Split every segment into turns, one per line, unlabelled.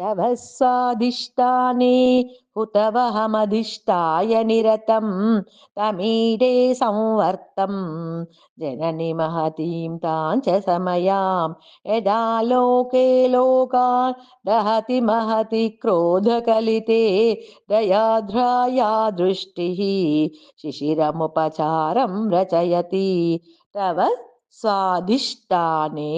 तव स्वादिष्टाने हुतवहमधिष्ठाय निरतं तमीडे संवर्तं जननि महतीं तां च समयां यदा लोके लोकान् दहति महति क्रोधकलिते दयाध्राया दृष्टिः शिशिरमुपचारं रचयति तव स्वादिष्टाने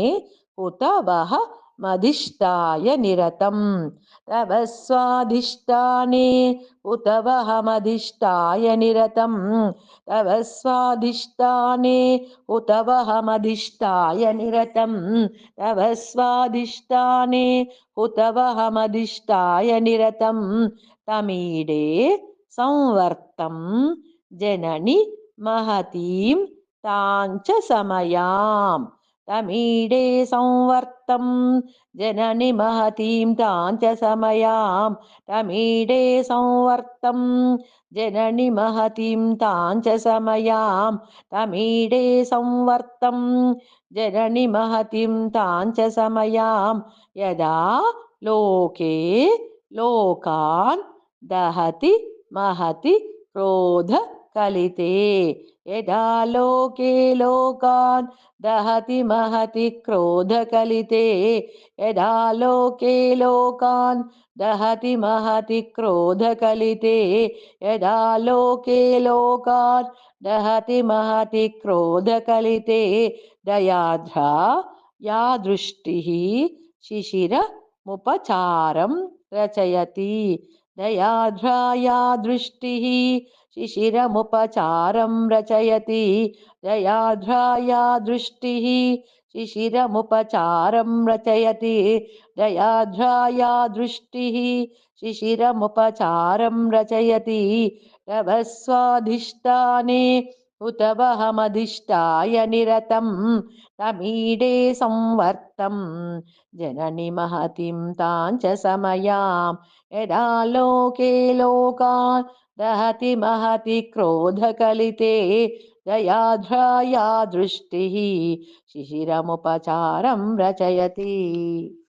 हुतवः मधिष्ठाय निरतं। तव स्वाधिष्ठाने उतवहमधिष्ठाय निरतं। तव स्वाधिष्ठाने उतवहमधिष्ठाय निरतं। तव स्वाधिष्ठाने उतवहमधिष्ठाय निरतं। तमीडे संवर्तं जननि महतीं ताञ्च समयाम् तमीडे संवर्तं जननि महतीं तां च समयां तमीडे संवर्तं जननि महतीं तां च समयां तमीडे संवर्तं जननि महतीं तां च समयां यदा लोके लोकान् दहति महति क्रोधकलिते यदा लोके लोकान् दहति महति क्रोधकलिते यदा लोके लोकान् दहति महति क्रोधकलिते यदा लोके लोकान् दहति महति क्रोधकलिते दयाध्रा, या दृष्टिः शिशिरमुपचारं रचयति। दयाध्रा या दृष्टिः शिशिरमुपचारं रचयति दयाध्राया दृष्टिः शिशिरमुपचारं रचयति दयाध्राया दृष्टिः शिशिरमुपचारं रचयति तव स्वाधिष्ठाने उतवहमधिष्ठाय निरतं तमीडे संवर्तं। जननि महतीं तां च समयां। यदा लोके लोकान् दहति महति क्रोधकलिते, दयाध्राया दृष्टिः, शिशिरमुपचारं रचयति।